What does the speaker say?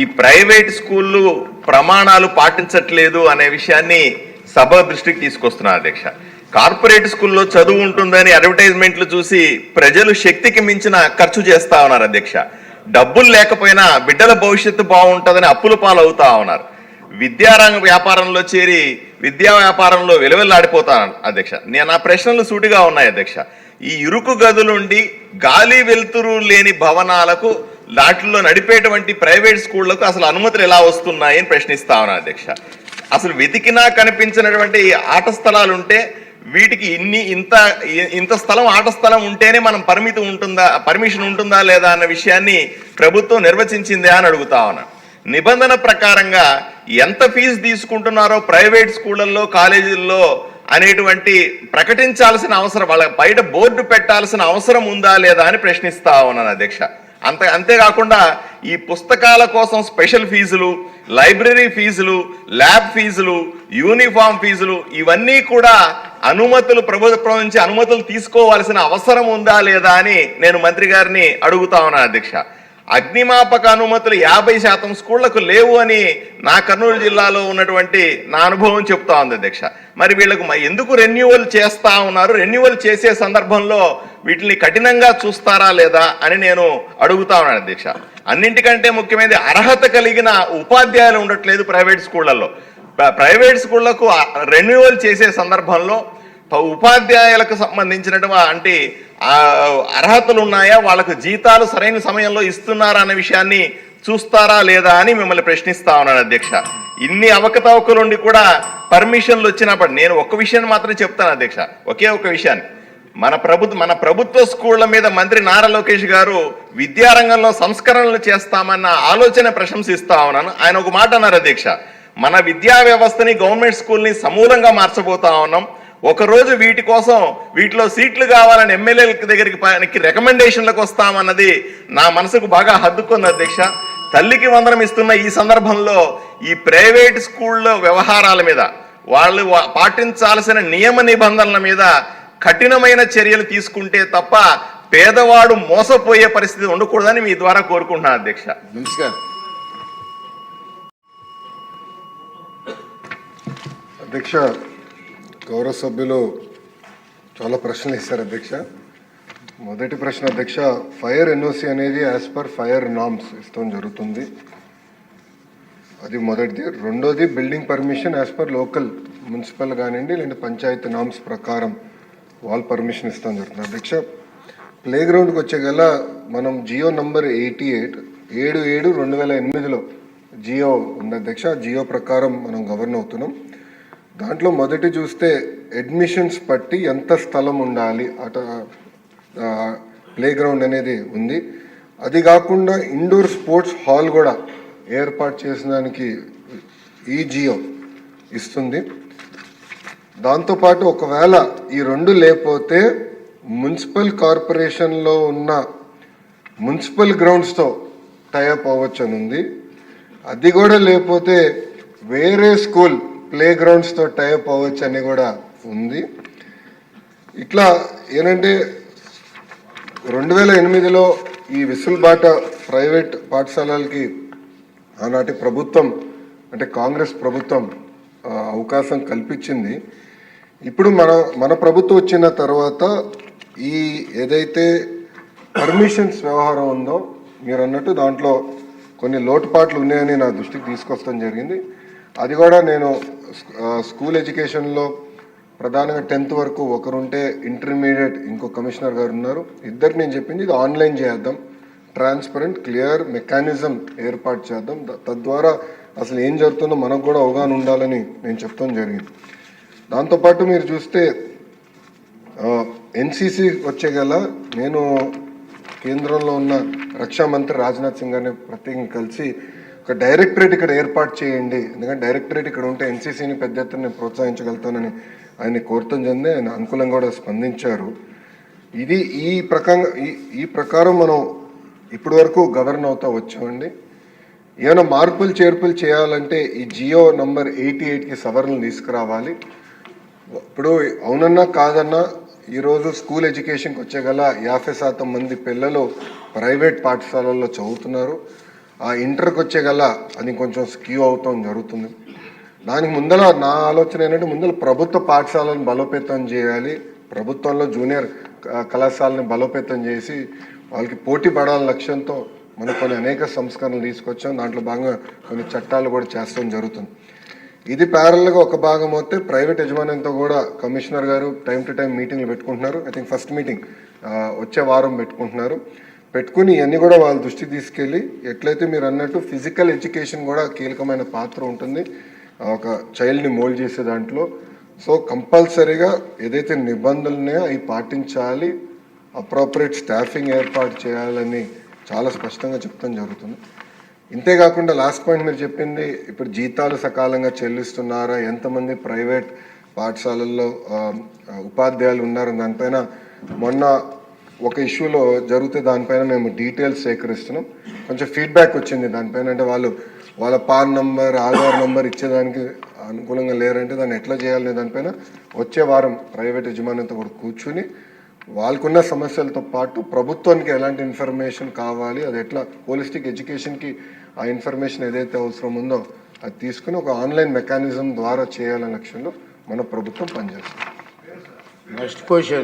ఈ ప్రైవేట్ స్కూళ్ళు ప్రమాణాలు పాటించట్లేదు అనే విషయాన్ని సభ దృష్టికి తీసుకొస్తున్నారు అధ్యక్ష. కార్పొరేట్ స్కూల్లో చదువు ఉంటుందని అడ్వర్టైజ్మెంట్లు చూసి ప్రజలు శక్తికి మించిన ఖర్చు చేస్తా ఉన్నారు అధ్యక్ష. డబ్బులు లేకపోయినా బిడ్డల భవిష్యత్తు బాగుంటుందని అప్పుల పాలవుతా ఉన్నారు. విద్యారంగ వ్యాపారంలో చేరి విద్యా వ్యాపారంలో విలువెల్లాడిపోతాను అధ్యక్ష. నేను నా ప్రశ్నలు సూటిగా ఉన్నాయి అధ్యక్ష. ఈ ఇరుకు గదులుండి గాలి వెలుతురు లేని భవనాలకు దాంట్లో నడిపేటువంటి ప్రైవేట్ స్కూళ్ళకు అసలు అనుమతులు ఎలా వస్తున్నాయని ప్రశ్నిస్తా ఉన్నాను అధ్యక్ష. అసలు వెతికినా కనిపించినటువంటి ఆట స్థలాలు ఉంటే వీటికి ఇన్ని ఇంత ఇంత స్థలం ఆట స్థలం ఉంటేనే మనం పరిమితి ఉంటుందా పర్మిషన్ ఉంటుందా లేదా అన్న విషయాన్ని ప్రభుత్వం నిర్వచించిందా అని అడుగుతా ఉన్నాను నిబంధన ప్రకారంగా ఎంత ఫీజు తీసుకుంటున్నారో ప్రైవేట్ స్కూళ్ళల్లో కాలేజీల్లో అనేటువంటి ప్రకటించాల్సిన అవసరం వాళ్ళ బయట బోర్డు పెట్టాల్సిన అవసరం ఉందా లేదా అని ప్రశ్నిస్తా ఉన్నాను అధ్యక్ష. అంత అంతేకాకుండా ఈ పుస్తకాల కోసం స్పెషల్ ఫీజులు లైబ్రరీ ఫీజులు ల్యాబ్ ఫీజులు యూనిఫామ్ ఫీజులు ఇవన్నీ కూడా అనుమతులు ప్రభుత్వం నుంచి అనుమతులు తీసుకోవాల్సిన అవసరం ఉందా లేదా అని నేను మంత్రి గారిని అడుగుతా ఉన్నాను అధ్యక్ష. అగ్నిమాపక అనుమతులు యాభై శాతం స్కూళ్ళకు లేవు అని నా కర్నూలు జిల్లాలో ఉన్నటువంటి నా అనుభవం చెప్తా ఉంది అధ్యక్ష. మరి వీళ్ళకు ఎందుకు రెన్యువల్ చేస్తా ఉన్నారు? రెన్యువల్ చేసే సందర్భంలో వీటిని కఠినంగా చూస్తారా లేదా అని నేను అడుగుతా ఉన్నాను అధ్యక్ష అన్నింటికంటే ముఖ్యమైనది అర్హత కలిగిన ఉపాధ్యాయులు ఉండట్లేదు ప్రైవేట్ స్కూళ్ళల్లో. ప్రైవేట్ స్కూళ్ళకు రెన్యువల్ చేసే సందర్భంలో ఉపాధ్యాయులకు సంబంధించినటువంటి అంటే అర్హతలు ఉన్నాయా వాళ్ళకు జీతాలు సరైన సమయంలో ఇస్తున్నారా అనే విషయాన్ని చూస్తారా లేదా అని మిమ్మల్ని ప్రశ్నిస్తా ఉన్నాను అధ్యక్ష. ఇన్ని అవకతవకలు ఉండి కూడా పర్మిషన్లు వచ్చినప్పుడు నేను ఒక విషయాన్ని మాత్రం చెప్తాను అధ్యక్ష. ఒకే ఒక విషయాన్ని. మన ప్రభుత్వ మన ప్రభుత్వ స్కూళ్ళ మీద మంత్రి నారా లోకేష్ గారు విద్యారంగంలో సంస్కరణలు చేస్తామన్న ఆలోచన ప్రశంసిస్తా ఉన్నాను. ఆయన ఒక మాట అన్నారు అధ్యక్ష. మన విద్యా వ్యవస్థని గవర్నమెంట్ స్కూల్ని సమూలంగా మార్చబోతా ఉన్నాం. ఒకరోజు వీటి కోసం వీటిలో సీట్లు కావాలని ఎమ్మెల్యేల దగ్గరికి పనికి రికమెండేషన్లకు వస్తామన్నది నా మనసుకు బాగా హద్దుకుంది అధ్యక్ష. తల్లికి వందనం ఇస్తున్న ఈ సందర్భంలో ఈ ప్రైవేట్ స్కూళ్ళ వ్యవహారాల మీద వాళ్ళు పాటించాల్సిన నియమ నిబంధనల మీద కఠినమైన చర్యలు తీసుకుంటే తప్ప పేదవాడు మోసపోయే పరిస్థితి ఉండకూడదని మీ ద్వారా కోరుకుంటున్నాను అధ్యక్ష. నమస్కారం అధ్యక్ష గౌరవ సభ్యులు చాలా ప్రశ్నలు ఇస్తారు అధ్యక్ష. మొదటి ప్రశ్న అధ్యక్ష ఫైర్ ఎన్ఓసి అనేది యాజ్ పర్ ఫైర్ నామ్స్ ఇస్తాం జరుగుతుంది. అది మొదటిది. రెండోది building permission as per local municipal కానివ్వండి లేదంటే పంచాయతీ నామ్స్ ప్రకారం వాల్ పర్మిషన్ ఇస్తాం జరుగుతుంది అధ్యక్ష ప్లే గ్రౌండ్కి వచ్చే గల మనం జియో నంబర్ ఎయిటీ ఎయిట్ ఏడు ఏడు రెండు వేల ఎనిమిదిలో జియో ఉంది అధ్యక్ష జియో ప్రకారం మనం గవర్న్ అవుతున్నాం. దాంట్లో మొదటి చూస్తే అడ్మిషన్స్ బట్టి ఎంత స్థలం ఉండాలి అట ప్లే గ్రౌండ్ అనేది ఉంది. అది కాకుండా ఇండోర్ స్పోర్ట్స్ హాల్ కూడా ఏర్పాటు చేసడానికి ఈ జియో ఇస్తుంది. దాంతోపాటు ఒకవేళ ఈ రెండు లేకపోతే మున్సిపల్ కార్పొరేషన్లో ఉన్న మున్సిపల్ గ్రౌండ్స్తో టైఅప్ అవ్వచ్చు అని ఉంది అది కూడా లేకపోతే వేరే స్కూల్ ప్లే గ్రౌండ్స్తో టైఅప్ అవ్వచ్చు అని కూడా ఉంది. ఇట్లా ఏంటంటే రెండు వేల ఎనిమిదిలో ఈ విసులుబాట ప్రైవేట్ పాఠశాలలకి ఆనాటి ప్రభుత్వం అంటే కాంగ్రెస్ ప్రభుత్వం అవకాశం కల్పించింది. ఇప్పుడు మన మన ప్రభుత్వం వచ్చిన తర్వాత ఈ ఏదైతే పర్మిషన్స్ వ్యవహారం ఉందో మీరు అన్నట్టు దాంట్లో కొన్ని లోటుపాట్లు ఉన్నాయని నా దృష్టికి తీసుకొస్తాం జరిగింది. అది కూడా నేను స్కూల్ ఎడ్యుకేషన్లో ప్రధానంగా టెన్త్ వరకు ఒకరుంటే ఇంటర్మీడియట్ ఇంకో కమిషనర్ గారు ఉన్నారు. ఇద్దరికి నేను చెప్పింది ఇది ఆన్లైన్ చేద్దాం ట్రాన్స్పరెంట్ క్లియర్ మెకానిజం ఏర్పాటు చేద్దాం. తద్వారా అసలు ఏం జరుగుతుందో మనకు కూడా అవగాహన ఉండాలని నేను చెప్తాం జరిగింది. దాంతోపాటు మీరు చూస్తే ఎన్సీసీ వచ్చే గల నేను కేంద్రంలో ఉన్న రక్షా మంత్రి రాజ్నాథ్ సింగ్ గారిని ప్రత్యేకంగా కలిసి ఒక డైరెక్టరేట్ ఇక్కడ ఏర్పాటు చేయండి. ఎందుకంటే డైరెక్టరేట్ ఇక్కడ ఉంటే ఎన్సీసీని పెద్ద ఎత్తున నేను ప్రోత్సహించగలుగుతానని ఆయన కోరుతాం చెంది ఆయన అనుకూలంగా కూడా స్పందించారు. ఇది ఈ ప్రకారం ఈ ఈ ప్రకారం మనం ఇప్పటి వరకు గవర్న్ అవుతా వచ్చామండి. ఏమైనా మార్పులు చేర్పులు చేయాలంటే ఈ జియో నంబర్ ఎయిటీ ఎయిట్కి సవరణలు తీసుకురావాలి. ఇప్పుడు అవునన్నా కాదన్నా ఈరోజు స్కూల్ ఎడ్యుకేషన్కి వచ్చే గల యాభై శాతం మంది పిల్లలు ప్రైవేట్ పాఠశాలల్లో చదువుతున్నారు. ఆ ఇంటర్కి వచ్చే గల అది కొంచెం స్క్యూ అవుతాం జరుగుతుంది. దానికి ముందర నా ఆలోచన ఏంటంటే ముందర ప్రభుత్వ పాఠశాలను బలోపేతం చేయాలి. ప్రభుత్వంలో జూనియర్ క- కళాశాలని బలోపేతం చేసి వాళ్ళకి పోటీ పడాల లక్ష్యంతో మనం కొన్ని అనేక సంస్కరణలు తీసుకొచ్చాం. దాంట్లో భాగంగా కొన్ని చట్టాలు కూడా చేస్తాం జరుగుతుంది. ఇది ప్యారల్గా ఒక భాగం అయితే ప్రైవేట్ యజమాన్యంతో కూడా కమిషనర్ గారు టైం టు టైం మీటింగ్లు పెట్టుకుంటున్నారు. ఐ థింక్ ఫస్ట్ మీటింగ్ వచ్చే వారం పెట్టుకుంటున్నారు. పెట్టుకుని ఇవన్నీ కూడా వాళ్ళ దృష్టి తీసుకెళ్ళి ఎట్లయితే మీరు అన్నట్టు ఫిజికల్ ఎడ్యుకేషన్ కూడా కీలకమైన పాత్ర ఉంటుంది. ఒక చైల్డ్ని మోల్డ్ చేసే దాంట్లో. సో కంపల్సరీగా ఏదైతే నిబంధనలు ఉన్నాయో అవి పాటించాలి. అప్రోపరియేట్ స్టాఫింగ్ ఏర్పాటు చేయాలని చాలా స్పష్టంగా చెప్తాం జరుగుతుంది. ఇంతేకాకుండా లాస్ట్ పాయింట్ మీరు చెప్పింది ఇప్పుడు జీతాలు సకాలంగా చెల్లిస్తున్నారా? ఎంతమంది ప్రైవేట్ పాఠశాలల్లో ఉపాధ్యాయులు ఉన్నారు? దానిపైన మొన్న ఒక ఇష్యూలో జరిగితే దానిపైన మేము డీటెయిల్స్ సేకరిస్తున్నాం. కొంచెం ఫీడ్బ్యాక్ వచ్చింది దానిపైన. అంటే వాళ్ళు వాళ్ళ పాన్ నంబర్ ఆధార్ నంబర్ ఇచ్చేదానికి అనుకూలంగా లేరంటే దాన్ని ఎట్లా చేయాలనే దానిపైన వచ్చే వారం ప్రైవేట్ యజమానితో కూడా కూర్చుని వాళ్ళకున్న సమస్యలతో పాటు ప్రభుత్వానికి ఎలాంటి ఇన్ఫర్మేషన్ కావాలి అది ఎట్లా హోలిస్టిక్ ఎడ్యుకేషన్కి ఆ ఇన్ఫర్మేషన్ ఏదైతే అవసరం ఉందో అది తీసుకుని ఒక ఆన్లైన్ మెకానిజం ద్వారా చేయాలనే లక్ష్యంలో మన ప్రభుత్వం పనిచేస్తుంది. Next question